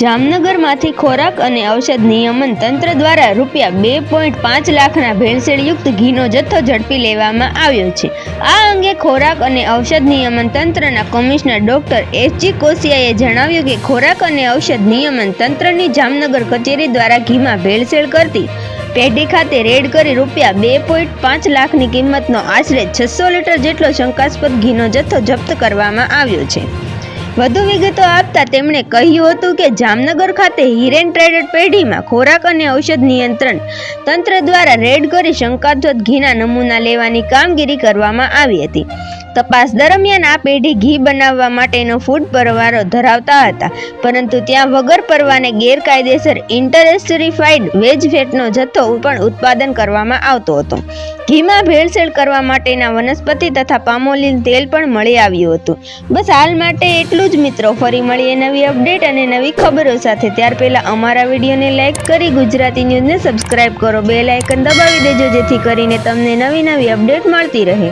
જામનગરમાંથી ખોરાક અને ઔષધ નિયમન તંત્ર દ્વારા રૂપિયા બે પોઈન્ટ પાંચ લાખના ભેળસેળયુક્ત ઘીનો જથ્થો ઝડપી લેવામાં આવ્યો છે. આ અંગે ખોરાક અને ઔષધ નિયમન તંત્રના કમિશનર ડોક્ટર એસજી કોશિયાએ જણાવ્યું કે ખોરાક અને ઔષધ નિયમન તંત્રની જામનગર કચેરી દ્વારા ઘીમાં ભેળસેળ કરતી પેઢી ખાતે રેડ કરી રૂપિયા બે પોઈન્ટ પાંચ લાખની કિંમતનો આશરે છસો લીટર જેટલો શંકાસ્પદ ઘીનો જથ્થો જપ્ત કરવામાં આવ્યો છે. વધુ વિગતો આપતા તેમણે કહ્યું હતું કે જામનગર ખાતે હિરેન ટ્રેડેડ પેઢીમાં ખોરાક અને ઔષધ નિયંત્રણ તંત્ર દ્વારા રેડ કરી શંકાસ્પદ ઘીના નમૂના લેવાની કામગીરી કરવામાં આવી હતી. તપાસ દરમિયાન આ પેઢી ઘી બનાવવા માટેનો ફૂડ પરવારો ધરાવતા હતા. પરંતુ ત્યાં વગર પરવાને ગેરકાયદેસર ઇન્ટરેસ્ટરીફાઈડ વેજ ફેટનો જથ્થો પણ ઉત્પાદન કરવામાં આવતો હતો. ઘીમાં ભેળસેળ કરવા માટેના વનસ્પતિ તથા પામોલીન તેલ પણ મળી આવ્યું હતું. બસ હાલ માટે એટલું જ મિત્રો. ફરી મળીએ નવી અપડેટ અને નવી ખબરો સાથે. ત્યાર પહેલાં અમારા વિડીયોને લાઇક કરી ગુજરાતી ન્યૂઝને સબસ્ક્રાઇબ કરો. બેલ આઇકન દબાવી દેજો જેથી કરીને તમને નવી નવી અપડેટ મળતી રહે.